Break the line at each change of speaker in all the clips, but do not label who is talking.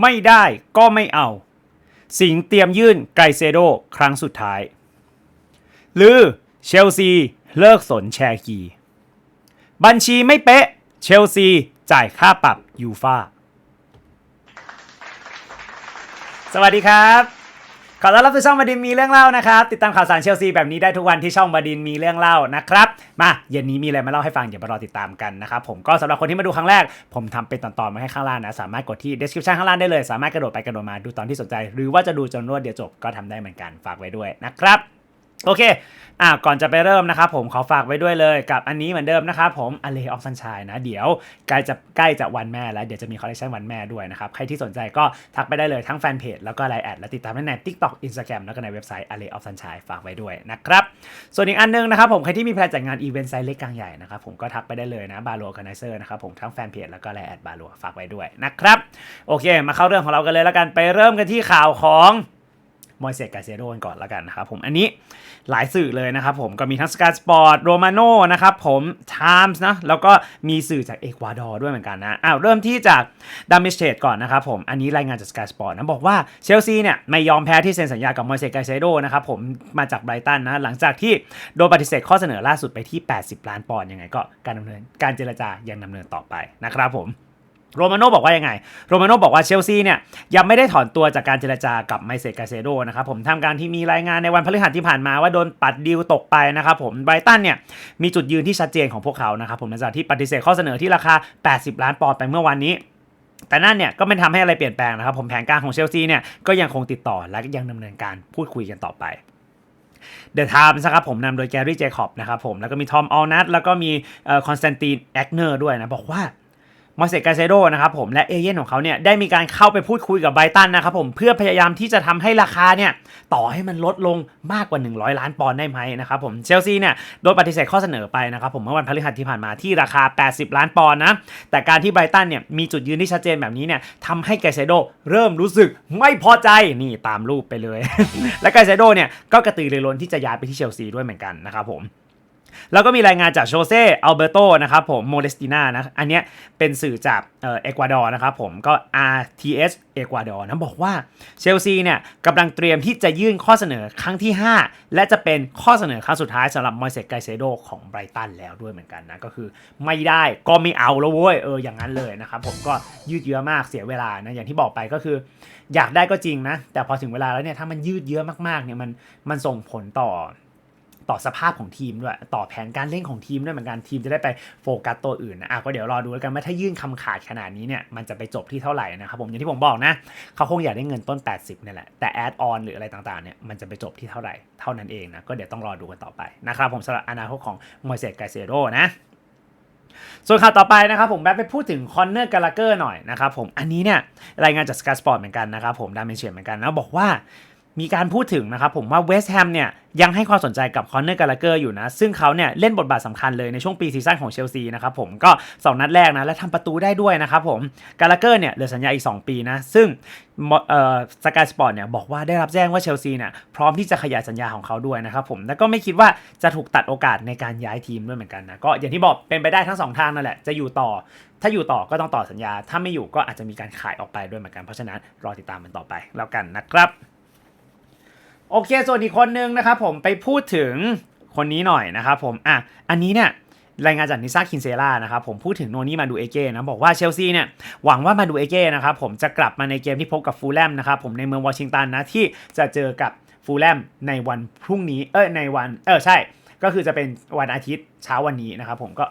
ไม่ได้ก็ไม่เอา สิงเตรียมยื่นไกเซโดครั้งสุดท้าย หรือเชลซีเลิกสนแชร์กี บัญชีไม่เป๊ะ เชลซีจ่ายค่าปรับยูฟาสวัสดีครับ อต้อนรับสู่ช่องบดินมีเรื่องเล่านะครับ ติดตามข่าวสารเชลซีแบบนี้ได้ทุกวันที่ช่องบดินมีเรื่องเล่านะครับ มาเย็นนี้มีอะไรมาเล่าให้ฟัง เดี๋ยวมารอติดตามกันนะครับ ผมก็สำหรับคนที่มาดูครั้งแรก ผมทำเป็นตอนๆมาให้ข้างล่างนะ สามารถกดที่ description ข้างล่างได้เลย สามารถกระโดดไปกระโดดมาดูตอนที่สนใจ หรือว่าจะดูจนรวดเดียวจบก็ทำได้เหมือนกันฝากไว้ด้วยนะครับ โอเคอะก่อนจะไปเริ่มนะครับผมขอฝากไว้ด้วยเลยกับอันนี้เหมือนเดิมนะครับผม a l e of Sunshine นะเดี๋ยวใกล้จะใกล้จะวันแม่แล้วเดี๋ยวจะมีคอลเลคชันวันแม่ด้วยนะครับ ใครที่สนใจก็ทักไปได้เลยทั้งแฟนเพจแล้วก็ไลน์แอดและติดตามได้ใน TikTok Instagram แล้วก็ในเว็บไซต์ a l e of Sunshine ฝากไว้ด้วยนะครับ ส่วนอีกอันนึงนะครับผมใครที่มีแพลนจัดงานอีเวนต์ไซส์เล็กกลางใหญ่นะครับผมก็ทักไปได้เลยนะบา l ัว Organizer นะครับผมทั้งแฟนเพจแล้วก็ไลน์แอดบา l ัวฝากไว้ด้วยนะครับโอเค มาเข้าเรื่องของเรากันเลยแล้วกันไปเริ่มกันที่ข่าวของ มอยเซกกาเซโดกันก่อนแล้วกันนะครับผมอันนี้หลายสื่อเลยนะครับผมก็มีทั้ง Sky Sport Romano นะครับผม Times นะแล้วก็มีสื่อจากเอกวาดอร์ด้วยเหมือนกันนะอ้าวเริ่มที่จากดัมมิสเ e ก่อนนะครับผมอันนี้รายงานจาก Sky Sport นะบอกว่าเชลซีเนี่ยไม่ยอมแพ้ที่เซ็นสัญญากับมอยเซกกาเซโดนะครับผมมาจากไบรตันนะหลังจากที่โดนปฏิเสธข้อเสนอล่าสุดไปที่ 80 ล้านปอนด์ยังไงก็การดำเนินการเจรจายังดำเนินต่อไปนะครับผม โรมาโน่บอกว่ายังไง โรมาโน่บอกว่าเชลซีเนี่ยยังไม่ได้ถอนตัวจากการเจรจากับไมเซกาเซโดนะครับผมทำการที่มีรายงานในวันพฤหัสที่ผ่านมาว่าโดนปัดดีลตกไปนะครับผมไบรตันเนี่ยมีจุดยืนที่ชัดเจนของพวกเขานะครับผมหลังจากที่ปฏิเสธข้อเสนอที่ราคา 80 ล้านปอนด์ไปเมื่อวันนี้แต่นั่นเนี่ยก็ไม่ทำให้อะไรเปลี่ยนแปลงนะครับ ผมแผนการของเชลซีเนี่ยก็ยังคงติดต่อและยังดำเนินการพูดคุยกันต่อไปเดอะไทม์นะครับผมนำโดยแกรี่เจคอบนะครับผมแล้วก็มีทอมออลนัทแล้วก็มีคอนสแตนตินแอกเนอร์ด้วยนะ บอกว่า มอสเซกาเซโดนะครับผมและเอเย่นของเขาเนี่ยได้มีการเข้าไปพูดคุยกับไบรตันนะครับผมเพื่อพยายามที่จะทำให้ราคาเนี่ยต่อให้มันลดลงมากกว่า 100 ล้านปอนด์ได้ไหมนะครับผมเชลซีเนี่ยโดนปฏิเสธข้อเสนอไปนะครับผมเมื่อวันพฤหัสที่ผ่านมาที่ราคา 80 ล้านปอนด์นะแต่การที่ไบรตันเนี่ยมีจุดยืนที่ชัดเจนแบบนี้เนี่ยทำให้แกเซโดเริ่มรู้สึกไม่พอใจนี่ตามรูปไปเลย และแกเซโดเนี่ยก็กระตือรือร้นที่จะย้ายไปที่เชลซีด้วยเหมือนกันนะครับผม แล้วก็มีรายงานจากโชเซ่อัลเบโตนะครับผมโมเลสติน่านะ อันเนี้ยเป็นสื่อจากเอ่อเอกวาดอร์นะครับผมก็ RTS เอกวาดอร์นะบอกว่าเชลซีเนี่ยกำลังเตรียมที่จะยื่นข้อเสนอครั้งที่ 5 และจะเป็นข้อเสนอครั้งสุดท้ายสำหรับมอยเซกไกเซโดของไบรตันแล้วด้วยเหมือนกันนะ ก็คือไม่ได้ก็ไม่เอาแล้วเว้ยเอออย่างนั้นเลยนะครับผมก็ยืดเยื้อมากเสียเวลานะอย่างที่บอกไปก็คือ อยากได้ก็จริงนะ แต่พอถึงเวลาแล้วเนี่ยถ้ามันยืดเยื้อมากๆเนี่ยมันมันส่งผลต่อ ต่อสภาพของทีมด้วย ต่อแผนการเล่นของทีมด้วยเหมือนกันทีมจะได้ไปโฟกัสตัวอื่นนะอะก็เดี๋ยวรอดูแล้วกันว่าถ้ายื่นคำขาดขนาดนี้เนี่ยมันจะไปจบที่เท่าไหร่นะครับผมอย่างที่ผมบอกนะเขาคงอยากได้เงินต้น 80เนี่ยแหละแต่แอดออนหรืออะไรต่างๆเนี่ยมันจะไปจบที่เท่าไหร่เท่านั้นเองนะก็เดี๋ยวต้องรอดูกันต่อไปนะครับผมสำหรับอนาคตของมอยเซตไกเซโรนะส่วนข่าวต่อไปนะครับผมแบ็คไปพูดถึงคอนเนอร์กาลาเกอร์หน่อยนะครับผมอันนี้เนี่ยรายงานจากสกายสปอร์ตเหมือนกันนะครับผมดาเมนเชียเหมือนกันนะบอกว่า มีการพูดถึงนะครับผมว่าเวสต์แฮมเนี่ยยังให้ความสนใจกับคอนเนอร์กาลาเกอร์อยู่นะ ซึ่งเขาเนี่ยเล่นบทบาทสำคัญเลยในช่วงปีซีซั่นของเชลซีนะครับผมก็ 2 นัดแรกนะ และทำประตูได้ด้วยนะครับผมกาลาเกอร์เนี่ยเหลือสัญญาอีก 2 ปีนะ ซึ่งสกายสปอร์ตเนี่ยบอกว่าได้รับแจ้งว่าเชลซีเนี่ยพร้อมที่จะขยายสัญญาของเขาด้วยนะครับผมแล้วก็ไม่คิดว่าจะถูกตัดโอกาสในการย้ายทีมด้วยเหมือนกันนะก็อย่างที่บอกเป็นไปได้ทั้งสองทางนั่นแหละจะอยู่ต่อ ถ้าอยู่ต่อก็ต้องต่อสัญญา ถ้าไม่อยู่ก็อาจจะมีการขายออกไปด้วยเหมือนกันเพราะฉะนั้นรอติดตามมันต่อไปแล้วกันนะครับ โอเค ส่วนอีกคนนึงนะครับผมไปพูดถึงคนนี้หน่อยนะครับผมอะอันนี้เนี่ยรายงานจากนิซ่าคินเซล่านะครับผมพูดถึงโนนี่มาดูเอเก้นะบอกว่าเชลซีเนี่ยหวังว่ามาดูเอเก้นะครับผมจะกลับมาในเกมที่พบกับฟูลแลมนะครับผมในเมืองวอชิงตันนะที่จะเจอกับฟูลแลมในวันพรุ่งนี้เออในวันเออใช่ ก็คือจะเป็นวันอาทิตย์เช้าวันนี้นะครับผมก็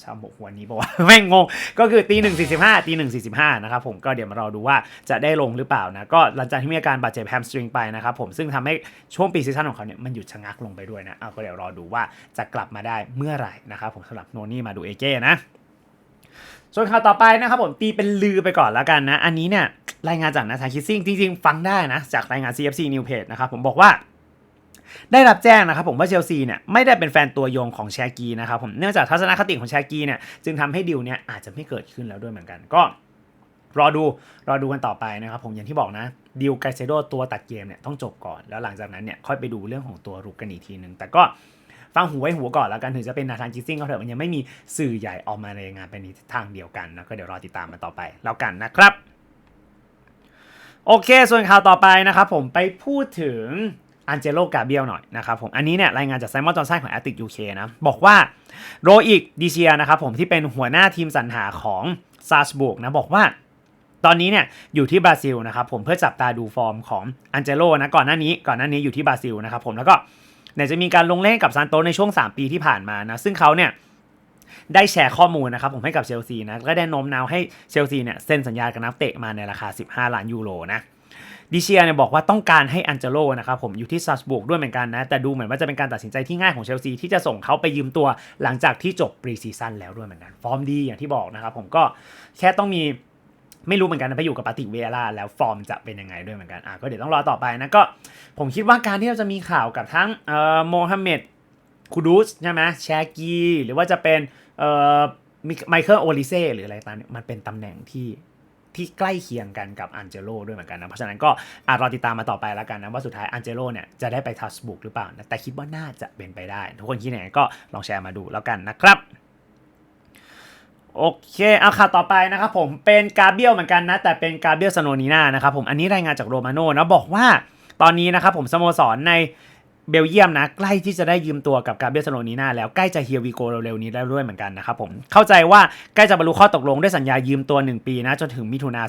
เช้าบอกวันนี้บอกว่าแม่งงง ก็คือตีหนึ่งสี่สิบห้าตีหนึ่งสี่สิบห้านะครับผมก็เดี๋ยวมารอดูว่าจะได้ลงหรือเปล่านะก็หลังจากที่มีอาการบาดเจ็บแฮมสตริงไปนะครับผมซึ่งทำให้ช่วงปีซีซั่นของเขาเนี่ยมันหยุดชะงักลงไปด้วยนะเอาก็เดี๋ยวรอดูว่าจะกลับมาได้เมื่อไหร่นะครับผมสำหรับโนนี่มาดูเอเก้นะส่วนข่าวต่อไปนะครับผมตีเป็นลือไปก่อนแล้วกันนะ อันนี้เนี่ยรายงานจากนาธาคิสซิงจริงๆ ฟังได้นะ จากรายงาน CFC New Page นะครับผมบอกว่า ได้รับแจ้งนะครับผมว่าเชลซีเนี่ยไม่ได้เป็นแฟนตัวยงของแชกีนะครับผมเนื่องจากทัศนคติของแชกีเนี่ยจึงทำให้ดิวเนี่ยอาจจะไม่เกิดขึ้นแล้วด้วยเหมือนกันก็รอดูรอดูกันต่อไปนะครับผมอย่างที่บอกนะดิวไกเซโดตัวตัดเกมเนี่ยต้องจบก่อน แล้วหลังจากนั้นเนี่ยค่อยไปดูเรื่องของตัวรุกกันอีกทีหนึ่งแต่ก็ฟังหูไว้หูก่อนแล้วกันถึงจะเป็นนาธานกิสซิงก็เถอะมันยังไม่มีสื่อใหญ่ออกมาในงานไปในทางเดียวกันนะก็เดี๋ยวรอติดตามมันต่อไปแล้วกันนะครับ โอเค ส่วนข่าวต่อไปนะครับผมไปพูดถึง อันเจโลกาเบียลหน่อยนะครับผม อันนี้เนี่ยรายงานจากไซมอนจอห์นสันของแอตติกยูเคนะ บอกว่าโรอิกดิเชียนะครับผมที่เป็นหัวหน้าทีมสรรหาของซาร์สบุกนะบอกว่าตอนนี้เนี่ยอยู่ที่บราซิลนะครับผมเพื่อจับตาดูฟอร์มของอันเจโลนะก่อนหน้านี้ก่อนหน้านี้อยู่ที่บราซิลนะครับผมแล้วก็เนี่ยจะมีการลงเล่นกับซานโตในช่วง 3 ปีที่ผ่านมานะซึ่งเขาเนี่ยได้แชร์ข้อมูลนะครับผมให้กับเชลซีนะก็ได้โน้มน้าวให้เชลซีเนี่ยเซ็นสัญญากับนักเตะมาในราคา 15 ล้านยูโรนะ ดิเชียเนี่ยบอกว่าต้องการให้อันเจโลนะครับผมอยู่ที่ซัสบุกด้วยเหมือนกันนะ แต่ดูเหมือนว่าจะเป็นการตัดสินใจที่ง่ายของเชลซีที่จะส่งเขาไปยืมตัวหลังจากที่จบปรีซีซั่นแล้วด้วยเหมือนกันฟอร์มดีอย่างที่บอกนะครับผมก็แค่ต้องมีไม่รู้เหมือนกันนะไปอยู่กับปาติเวล่าแล้วฟอร์มจะเป็นยังไงด้วยเหมือนกันอะก็เดี๋ยวต้องรอต่อไปนะก็ผมคิดว่าการที่เราจะมีข่าวกับทั้งเอ่อโมฮัมเหม็ดคูดูสใช่ไหมแชกีหรือว่าจะเป็นเอ่อไมเคิลโอลิเซ่หรืออะไรตามเนี่ยมันเป็นตำแหน่งที่ ที่ใกล้เคียงกันกับอันเจโลด้วยเหมือนกันนะ เพราะฉะนั้นก็อาจรอติดตามมาต่อไปแล้วกันนะ ว่าสุดท้ายอันเจโลเนี่ยจะได้ไปทัสบุกหรือเปล่านะแต่คิดว่าน่าจะเป็นไปได้ ทุกคนคิดยังไงก็ลองแชร์มาดูแล้วกันนะครับโอเคเอาข่าวต่อไปนะครับผมเป็นกาเบียลเหมือนกันนะ แต่เป็นกาเบียลสโนนีนานะครับผมอันนี้รายงานจากโรมาโน่นะบอกว่าตอนนี้นะครับผมสโมสรใน เบลเยียมนะใกล้ที่จะได้ยืมตัวกับกาเบียลสโนนีนาแล้วใกล้จะเฮียวีโกเร็วๆนี้แล้วด้วยเหมือนกันนะครับผมเข้าใจว่าใกล้จะบรรลุข้อตกลงด้วยสัญญายืมตัว 1 ปีนะจนถึงมิถุนา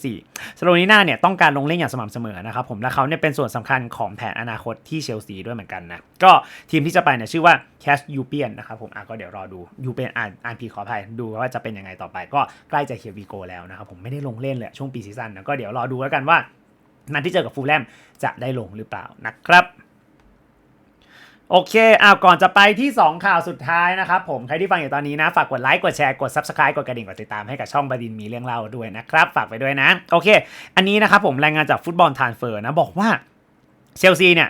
2024 สโลนีนาเนี่ยต้องการลงเล่นอย่างสม่ำเสมอนะครับผมและเขาเนี่ยเป็นส่วนสำคัญของแผนอนาคตที่เชลซีด้วยเหมือนกันนะก็ทีมที่จะไปเนี่ยชื่อว่าแคชยูเปียนนะครับผมอะก็เดี๋ยวรอดูยูเปียนอ่านอ่านผิดขออภัยดูว่าจะเป็นยังไงต่อไป ก็ใกล้จะเฮียวีโกแล้วนะครับผมไม่ได้ลงเล่นเลยช่วงปีซีซั่นนะก็เดี๋ยวรอดูแล้วกันว่านัดที่เจอกับฟูลแลมจะได้ลงหรือเปล่านะครับ โอเคอ้าวก่อนจะไปที่ 2 ข่าวสุดท้ายนะครับผม ใครที่ฟังอยู่ตอนนี้นะ ฝากกดไลค์ กดแชร์ กด Subscribe กดกระดิ่ง กดติดตามให้กับช่องบดินมีเรื่องเล่าด้วยนะครับ ฝากไปด้วยนะ โอเค อันนี้นะครับผมรายงานจากฟุตบอลทานเฟอร์นะ บอกว่าเชลซีเนี่ย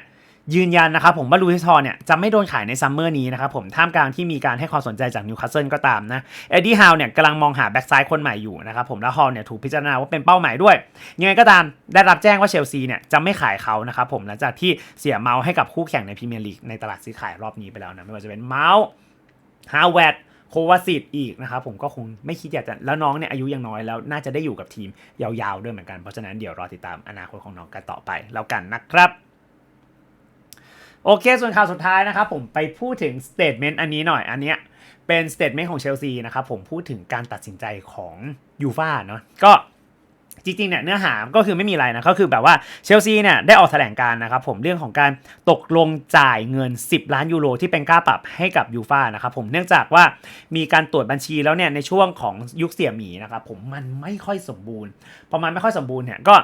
ยืนยันนะครับผมว่าลูทิทอร์เนี่ยจะไม่โดนขายในซัมเมอร์นี้นะครับผมท่ามกลางที่มีการให้ความสนใจจากนิวคาสเซิลก็ตามนะเอ็ดดี้ฮาวเนี่ยกำลังมองหาแบ็กซ้ายคนใหม่อยู่นะครับผมแล้วฮอลเนี่ยถูกพิจารณาว่าเป็นเป้าหมายด้วย ยังไงก็ตามได้รับแจ้งว่าเชลซีเนี่ยจะไม่ขายเขานะครับผมหลังจากที่เสียเมาส์ให้กับคู่แข่งในพรีเมียร์ลีกในตลาดซื้อขายรอบนี้ไปแล้วนะไม่ว่าจะเป็นเมาส์ฮาวเวดโควาซิตอีกนะครับผมก็คงไม่คิดอยากจะแล้วน้องเนี่ยอายุยังน้อยแล้วน่าจะได้อยู่กับทีมยาวๆด้วยเหมือนกันเพราะฉะนั้นเดี๋ยวรอติดตามอนาคตของน้องกันต่อไปแล้วกันนะครับ โอเค ส่วนข่าวสุดท้ายนะครับผมไปพูดถึงสเต t เมนต์อันนี้หน่อยอันเนี้ยเป็นสเต t เมนต์ของเชลซีนะครับผมพูดถึงการตัดสินใจของยูฟ่าเนาะก็จริงๆเนี่ยเนื้อหาก็คือไม่มีอะไรนะก็คือแบบว่าเชลซีเนี่ยได้ออกแถลงการนะครับผมเรื่องของการตกลงจ่ายเงิน 10 ล้านยูโรที่เป็นค่าปรับให้กับยูฟ่านะครับผมเนื่องจากว่ามีการตรวจบัญชีแล้วเนี่ยในช่วงของยุคเสี่ยหมีนะครับผมมันไม่ค่อยสมบูรณ์พอมันไม่ค่อยสมบูรณ์เนี่ยก็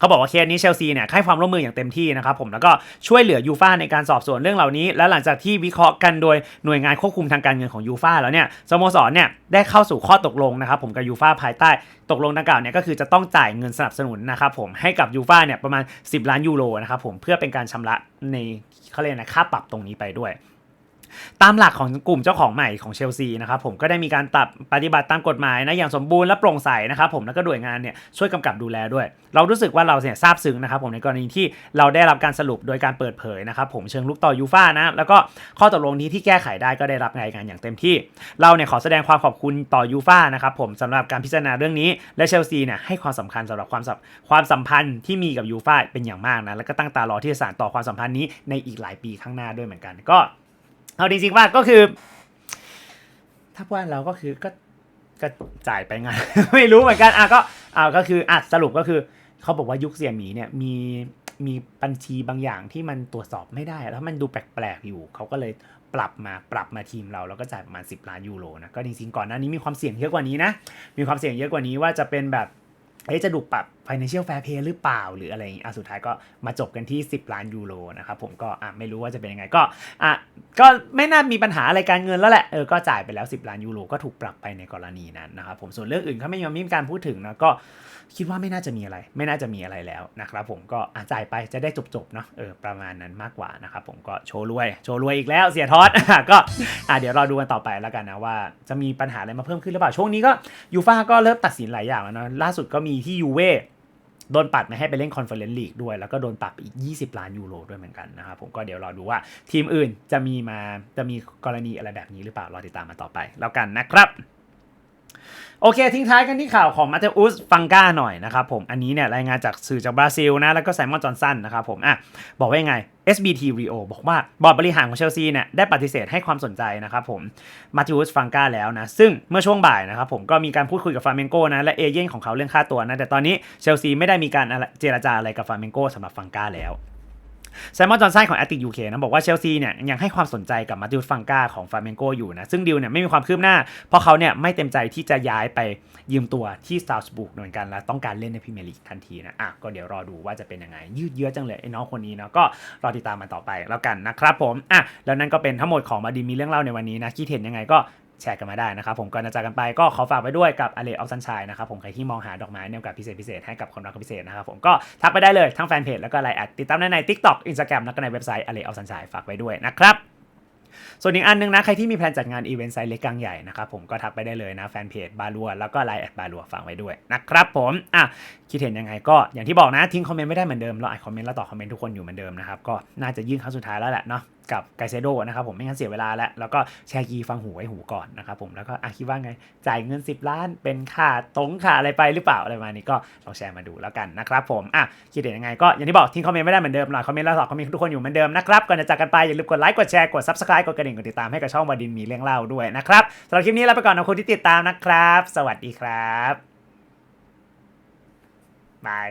เขาบอกว่าเคสนี้เชลซีเนี่ยให้ความร่วมมืออย่างเต็มที่นะครับผมแล้วก็ช่วยเหลือยูฟ่าในการสอบสวนเรื่องเหล่านี้ และหลังจากที่วิเคราะห์กันโดยหน่วยงานควบคุมทางการเงินของยูฟ่าแล้วเนี่ยสโมสรเนี่ยได้เข้าสู่ข้อตกลงนะครับผมกับยูฟ่าภายใต้ตกลงดังกล่าวเนี่ยก็คือจะต้องจ่ายเงินสนับสนุนนะครับผมให้กับยูฟ่าเนี่ยประมาณ 10 ล้านยูโรนะครับผมเพื่อเป็นการชำระในเขาเรียกนะค่าปรับตรงนี้ไปด้วย ตามหลักของกลุ่มเจ้าของใหม่ของเชลซีนะครับผมก็ได้มีการตัดปฏิบัติตามกฎหมายนะอย่างสมบูรณ์และโปร่งใสนะครับผมแล้วก็หน่วยงานเนี่ยช่วยกำกับดูแลด้วย เรารู้สึกว่าเราเนี่ยซาบซึ้งนะครับผมในกรณีที่เราได้รับการสรุปโดยการเปิดเผยนะครับผมเชิงลุกต่อยูฟ่านะแล้วก็ข้อตกลงนี้ที่แก้ไขได้ก็ได้รับรายงานอย่างเต็มที่ เราเนี่ยขอแสดงความขอบคุณต่อยูฟ่านะครับผมสำหรับการพิจารณาเรื่องนี้และเชลซีเนี่ยให้ความสำคัญสำหรับความสัมความสัมพันธ์ที่มีกับยูฟ่าเป็นอย่างมากนะแล้วก็ตั้งตารอที่จะสานต่อความสัมพันธ์นี้ในอีกหลายปีข้างหน้าด้วยเหมือนกันก็ เอาจริงๆว่าก็คือ ถ้าว่าเราก็คือก็ก็จ่ายไปงาน ไม่รู้เหมือนกันอะก็อ่าก็คืออะสรุปก็คือเขาบอกว่ายุคเสี่ยหมีเนี่ยมีมีบัญชีบางอย่างที่มันตรวจสอบไม่ได้ แล้วมันดูแปลกๆอยู่ เขาก็เลยปรับมาปรับมาทีมเราแล้วก็จ่ายประมาณ 10 ล้านยูโรนะก็จริงๆก่อนหน้านี้มีความเสี่ยงเยอะกว่านี้นะ มีความเสี่ยงเยอะกว่านี้ว่าจะเป็นแบบเอ๊ะจะถูกปรับ financial fair play หรือเปล่าหรืออะไรอย่างงี้อะสุดท้ายก็มาจบกันที่ 10 ล้านยูโรนะครับผมก็อะไม่รู้ว่าจะเป็นยังไงก็อะก็ไม่น่ามีปัญหาอะไรการเงินแล้วแหละเออก็จ่ายไปแล้ว 10 ล้านยูโรก็ถูกปรับไปในกรณีนั้นนะครับผมส่วนเรื่องอื่นเขาไม่ยอมมีการพูดถึงนะก็คิดว่าไม่น่าจะมีอะไร ไม่น่าจะมีอะไรแล้วนะครับผมก็อะจ่ายไปจะได้จบๆเนาะเออประมาณนั้นมากกว่านะครับผมก็โชว์รวยโชว์รวยอีกแล้วเสียทอดก็อะเดี๋ยวรอดูกันต่อไปแล้วกันนะว่าจะมีปัญหาอะไรมาเพิ่มขึ้นหรือเปล่าช่วงนี้ก็ยูฟ่าก็เริ่มตัดสินหลายอย่างแล้วนะล่าสุดก็มีที่ยูเว่ โดนปัดไม่ให้ไปเล่นคอนเฟอเรนซ์ลีกด้วย แล้วก็โดนปรับอีก 20 ล้านยูโรด้วยเหมือนกันนะครับผมก็เดี๋ยวรอดูว่าทีมอื่นจะมีมาจะมีกรณีอะไรแบบนี้หรือเปล่ารอติดตามมาต่อไป แล้วกันนะครับ โอเค ทิ้งท้ายกันที่ข่าวของมาเตอุสฟังกาหน่อยนะครับผม อันนี้เนี่ยรายงานจากสื่อจากบราซิลนะ แล้วก็ไซมอนจอห์นสันนะครับผม อะ บอกว่ายังไง SBT Rio บอกว่าบอร์ดบริหารของเชลซีเนี่ยได้ปฏิเสธให้ความสนใจนะครับผมมาติอุสฟังกาแล้วนะ ซึ่งเมื่อช่วงบ่ายนะครับผมก็มีการพูดคุยกับฟาเมนโกนะ และเอเย่นของเขาเรื่องค่าตัวนะ แต่ตอนนี้เชลซีไม่ได้มีการเจรจาอะไรกับฟาเมนโกสำหรับฟังกาแล้ว ไซมอนจอห์นสันของแอตติกยูเคนะบอกว่าเชลซีเนี่ยยังให้ความสนใจกับมาติอุสฟังกาของฟาเมนโกอยู่นะซึ่งดิวเนี่ยไม่มีความคืบหน้า เพราะเขาเนี่ยไม่เต็มใจที่จะย้ายไปยืมตัวที่สตาร์สบุกเหมือนกันและต้องการเล่นในพรีเมียร์ลีกทันทีนะอะก็เดี๋ยวรอดูว่าจะเป็นยังไง ยืดเยื้อจังเลยไอ้น้องคนนี้เนาะก็รอติดตามมาต่อไปแล้วกันนะครับผมอะแล้วนั่นก็เป็นทั้งหมดของมาดีมีเรื่องเล่าในวันนี้นะคิดเห็นยังไงก็ แชร์กันมาได้นะครับผมก่อนจะจากกันไปก็ขอฝากไปด้วยกับอเลออฟซันชายนะครับผมใครที่มองหาดอกไม้ในโอกาสพิเศษพิเศษให้กับความรักพิเศษนะครับผมก็ทักไปได้เลยทั้งแฟนเพจแล้วก็ไลน์แอดติดตามได้ใน TikTok Instagram แล้วก็ในเว็บไซต์อเลออฟซันชายฝากไว้ด้วยนะครับส่วนอีกอันหนึงนะ ใครที่มีแพลนจัดงานอีเวนต์ไซส์เล็กกลางใหญ่นะครับผมก็ทักไปได้เลยนะ แฟนเพจบาลัวแล้วก็ไลน์แอดบาลัวฝากไว้ด้วยนะครับผมอะ คิดเห็นยังไงก็อย่างที่บอกนะทิ้งคอมเมนต์ไม่ได้เหมือนเดิมเราอ่านคอมเมนต์แล้วตอบคอมเมนต์ทุกคนอยู่เหมือนเดิมนะครับก็น่าจะยื่นครั้งสุดท้ายแล้วแหละเนาะกับไกเซโดนะครับผมไม่งั้นเสียเวลาแล้วแล้วก็แชร์กีฟังหูไว้หูก่อนนะครับผมแล้วก็อะคิดว่าไงจ่ายเงิน 10 ล้านเป็นค่าตรงค่าอะไรไปหรือเปล่าอะไรมานี้ก็ลองแชร์มาดูแล้วกันนะครับผมอะคิดเห็นยังไงก็อย่างที่บอกทิ้งคอมเมนต์ไม่ได้เหมือนเดิมหรอกคอมเมนต์แล้วตอบคอมเมนต์ทุกคนอยู่เหมือนเดิมนะครับก่อนจะจากกันไปอย่าลืมกดไลค์กดแชร์กด subscribe กดกระดิ่งกดติดตามให้กับช่องบดินมีเรื่องเล่าด้วยนะครับสำหรับคลิปนี้ลาไปก่อนนะคุณที่ติดตามนะครับ สวัสดีครับ บาย